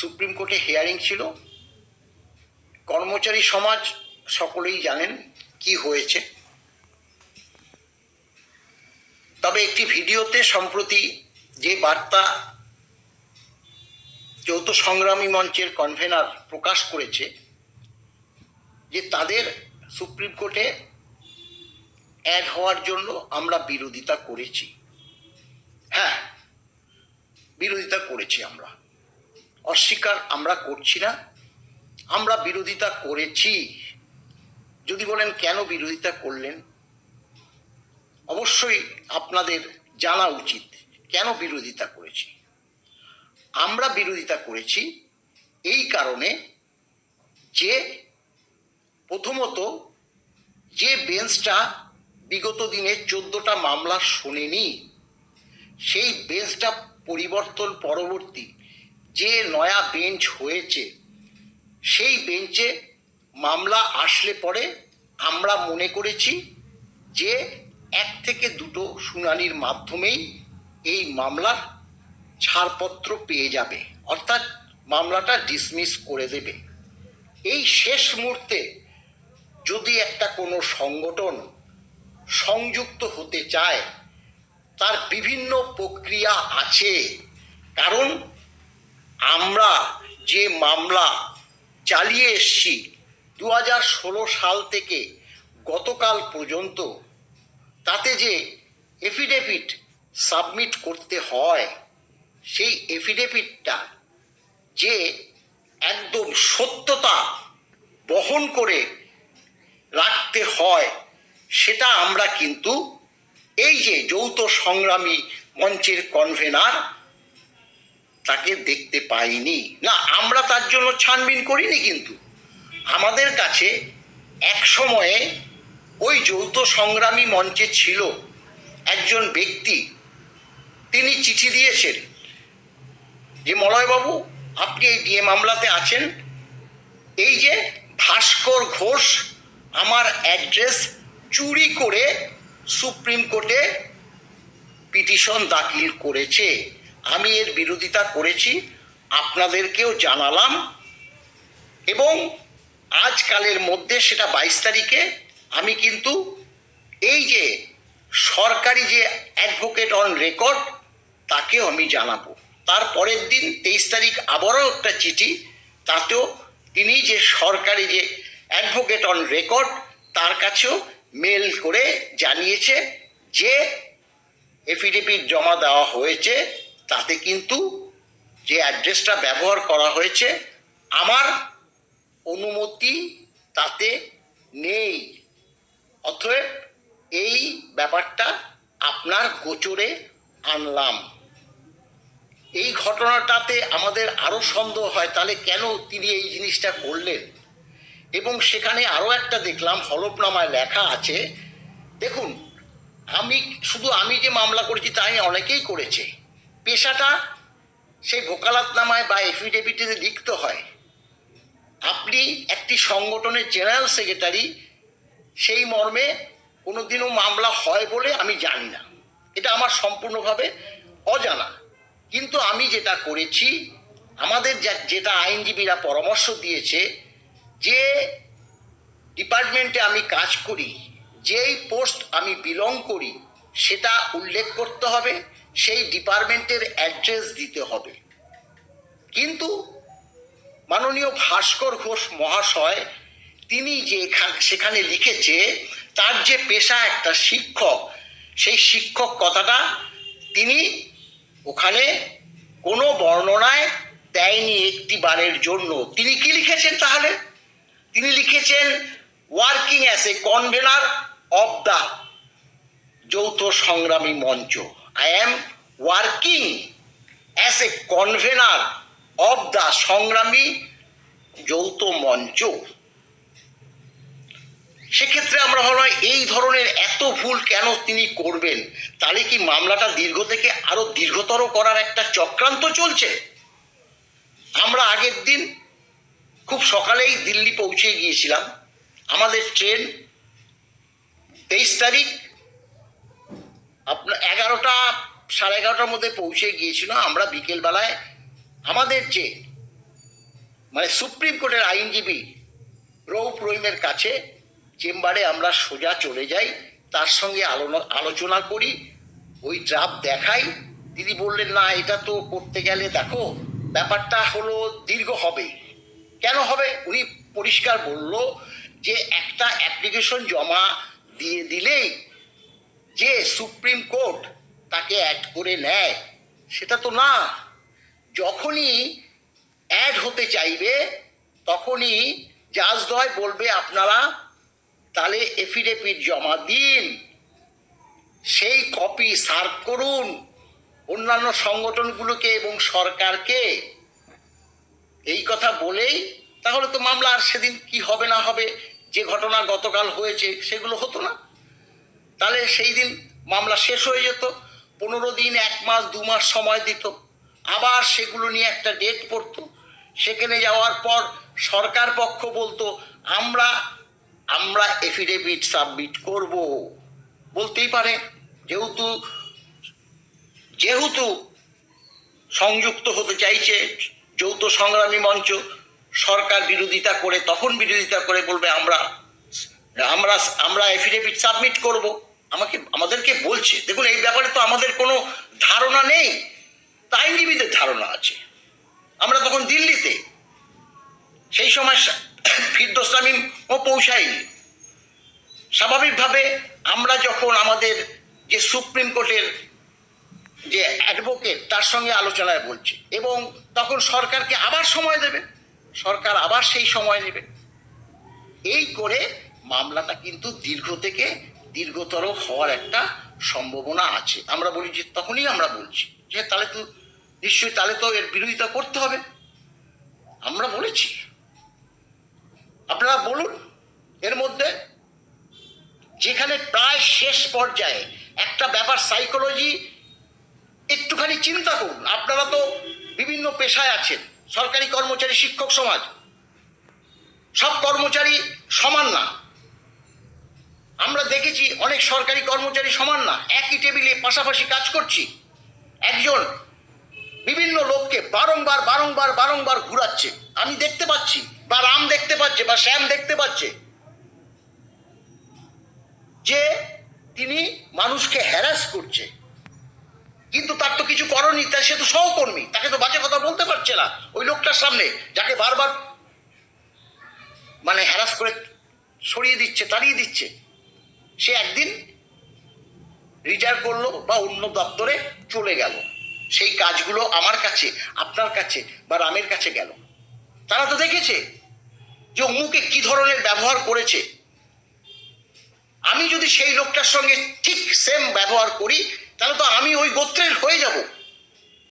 Supreme কোর্টে hearing ছিল। কর্মচারী সমাজ সকলেই জানেন কি হয়েছে। তবে একটি ভিডিওতে সম্প্রতি যে বার্তা যৌথ সংগ্রামী মঞ্চের কনভেনার প্রকাশ করেছে, যে তাদের সুপ্রিম কোর্টে অ্যাড হওয়ার জন্য আমরা বিরোধিতা করেছি। হ্যাঁ বিরোধিতা করেছি আমরা। অস্বীকার আমরা করছি না। আমরা বিরোধিতা করেছি। যদি বলেন কেন বিরোধিতা করলেন? অবশ্যই আপনাদের জানা উচিত কেন বিরোধিতা করেছি। আমরা বিরোধিতা করেছি এই কারণে যে প্রথমত যে বেঞ্চটা বিগত দিনে চোদ্দটা মামলা শোনেনি, সেই বেঞ্চটা পরিবর্তন পরবর্তী যে নয়া বেঞ্চ হয়েছে, সেই বেঞ্চে মামলা আসলে পরে আমরা মনে করেছি যে এক থেকে দুটো শুনানির মাধ্যমেই এই মামলার ছাড়পত্র পেয়ে যাবে। অর্থাৎ মামলাটা ডিসমিস করে দেবে। এই শেষ মুহূর্তে যদি একটা কোনো সংগঠন সংযুক্ত হতে চায়, তার বিভিন্ন প্রক্রিয়া আছে। কারণ আমরা যে মামলা চালিয়ে এসছি দু হাজার ষোলো সাল থেকে গতকাল পর্যন্ত, তাতে যে এফিডেভিট সাবমিট করতে হয়, সেই এফিডেভিটটা যে একদম সত্যতা বহন করে রাখতে হয়, সেটা আমরা কিন্তু এই যে যৌথ সংগ্রামী মঞ্চের কনভেনার তাকে দেখতে পাইনি। না, আমরা তার জন্য ছানবিন করিনি কিন্তু। আমাদের কাছে এক সময়ে ওই যৌথ সংগ্রামী মঞ্চে ছিল একজন ব্যক্তি। তিনি চিঠি দিয়েছেন যে, মলয়বাবু, আপনি এই ডিএ মামলাতে আছেন। এই যে ভাস্কর ঘোষ আমার অ্যাড্রেস চুরি করে সুপ্রিম কোর্টে পিটিশন দাখিল করেছে। আমি এর বিরোধিতা করেছি, আপনাদেরকেও জানালাম এবং আজকালের মধ্যে সেটা বাইশ তারিখে আমি কিন্তু এই যে সরকারি যে অ্যাডভোকেট অন রেকর্ড, তাকেও আমি জানাব। তার পরের দিন তেইশ তারিখ আবারও একটা চিঠি, তাতেও তিনি যে সরকারি যে অ্যাডভোকেট অন রেকর্ড, তার কাছেও মেল করে জানিয়েছে যে এফিডেভিট জমা দেওয়া হয়েছে। তাতে কিন্তু যে অ্যাড্রেসটা ব্যবহার করা হয়েছে, আমার অনুমতি তাতে নেই। অতএব এই ব্যাপারটা আপনার গোচরে আনলাম। এই ঘটনাটাতে আমাদের আরও সন্দেহ হয়, তাহলে কেন তিনি এই জিনিসটা করলেন? এবং সেখানে আরও একটা দেখলাম, হলফনামায় লেখা আছে, দেখুন, আমি, শুধু আমি যে মামলা করেছি তাই অনেকেই করেছে। পেশাটা সেই ভোকালাতনামায় বা এফিডেভিটে লিখতে হয়। আপনি একটি সংগঠনের জেনারেল সেক্রেটারি সেই মর্মে কোনোদিনও মামলা হয় বলে আমি জানি না। এটা আমার সম্পূর্ণভাবে অজানা। কিন্তু আমি যেটা করেছি, আমাদের যেটা আইনজীবীরা পরামর্শ দিয়েছে, যে ডিপার্টমেন্টে আমি কাজ করি, যেই পোস্ট আমি বিলং করি, সেটা উল্লেখ করতে হবে। সেই ডিপার্টমেন্টের অ্যাড্রেস দিতে হবে। কিন্তু মাননীয় ভাস্কর ঘোষ মহাশয়, তিনি যে সেখানে লিখেছে, তার যে পেশা একটা শিক্ষক, সেই শিক্ষক কথাটা তিনি ওখানে কোনো বর্ণনায় দেয়নি একটি বারের জন্য। তিনি কি লিখেছেন তাহলে? তিনি লিখেছেন working as a convenor of the যৌথ সংগ্রামী মঞ্চ। I am working as a convenor of the সংগ্রামী যৌথ মঞ্চ সেক্ষেত্রে আমরা ভাবলাম এই ধরনের এত ভুল কেন তিনি করবেন? তাহলে কি মামলাটা দীর্ঘ থেকে আরও দীর্ঘতর করার একটা চক্রান্ত চলছে? আমরা আগের দিন খুব সকালেই দিল্লি পৌঁছে গিয়েছিলাম। আমাদের ট্রেন তেইশ তারিখ আপনার এগারোটা, সাড়ে এগারোটার মধ্যে পৌঁছে গিয়েছিল আমরা বিকেলবেলায়। আমাদের যে মানে সুপ্রিম কোর্টের আইনজীবী রৌপ রহিমের কাছে চেম্বারে আমরা সোজা চলে যাই, তার সঙ্গে আলো- আলোচনা করি, ওই ড্রাফট দেখাই। তিনি বললেন, না, এটা তো করতে গেলে দেখো, ব্যাপারটা হলো দীর্ঘ হবে কেন হবে? উনি পরিষ্কার বলল যে, একটা অ্যাপ্লিকেশন জমা দিয়ে দিলেই সুপ্রিম কোর্ট তাকে অ্যাড করে নেয়, সেটা তো না। যখনই অ্যাড হতে চাইবে, তখনই জাজদয় বলবে, আপনারা তাহলে এফিডেভিট জমা দিন। সেই কপি সার্ভ করুন অন্যান্য সংগঠনগুলোকে এবং সরকারকে। এই কথা বলেই তাহলে তো মামলা আর সেদিন কি হবে না হবে, যে ঘটনা গতকাল হয়েছে সেগুলো হতো না। তাহলে সেই দিন মামলা শেষ হয়ে যেত, পনেরো দিন, এক মাস, দু মাস সময় দিত। আবার সেগুলো নিয়ে একটা ডেট পড়তো। সেখানে যাওয়ার পর সরকার পক্ষ বলতো, আমরা আমরা এফিডেভিট সাবমিট করব। বলতেই পারে। যেহেতু যেহেতু সংযুক্ত হতে চাইছে যৌথ সংগ্রামী মঞ্চ, সরকার বিরোধিতা করে, তখন বিরোধিতা করে বলবে, আমরা আমরা আমরা এফিডেভিট সাবমিট করব। আমাকে, আমাদেরকে বলছে। দেখুন, এই ব্যাপারে তো আমাদের কোনো ধারণা নেই। আইনজীবীদের ধারণা আছে। আমরা তখন দিল্লিতে, সেই সময় ফিরদোস ও পৌঁছায়নি। স্বাভাবিকভাবে আমরা যখন আমাদের যে সুপ্রিম কোর্টের যে অ্যাডভোকেট, তার সঙ্গে আলোচনায় বলছে, এবং তখন সরকারকে আবার সময় দেবে সরকার আবার সেই সময় নেবে এই করে মামলাটা কিন্তু দীর্ঘ থেকে দীর্ঘতর হওয়ার একটা সম্ভাবনা আছে। আমরা বলি যে তখনই আমরা বলছি যে তাহলে তো নিশ্চয়ই তাহলে তো এর বিরোধিতা করতে হবে। আমরা বলেছি। আপনারা বলুন, এর মধ্যে যেখানে প্রায় শেষ পর্যায়ে একটা ব্যাপার সাইকোলজি একটুখানি চিন্তা করুন। আপনারা তো বিভিন্ন পেশায় আছেন, সরকারি কর্মচারী, শিক্ষক সমাজ। সব কর্মচারী সমান না। আমরা দেখেছি অনেক সরকারি কর্মচারী সমান না, একই টেবিলে পাশাপাশি কাজ করছি। একজন বিভিন্ন লোককে বারংবার বারংবার বারংবার ঘুরাচ্ছে। আমি দেখতে পাচ্ছি, বা রাম দেখতে পাচ্ছে, বা শ্যাম দেখতে পাচ্ছে, যে তিনি মানুষকে হ্যারাস করছে। কিন্তু তার তো কিছু করনি তাই সে তো সহকর্মী, তাকে তো বাজে কথা বলতে পারছে না। ওই লোকটার সামনে যাকে বারবার মানে হ্যারাস করে সরিয়ে দিচ্ছে, তাড়িয়ে দিচ্ছে। সে একদিন রিটায়ার করল বা অন্য দপ্তরে চলে গেল। সেই কাজগুলো আমার কাছে, আপনার কাছে বা রামের কাছে গেল। তারা তো দেখেছে যে অমুকে কি ধরনের ব্যবহার করেছে। আমি যদি সেই লোকটার সঙ্গে ঠিক সেম ব্যবহার করি, তাহলে তো আমি ওই গোত্রের হয়ে যাব।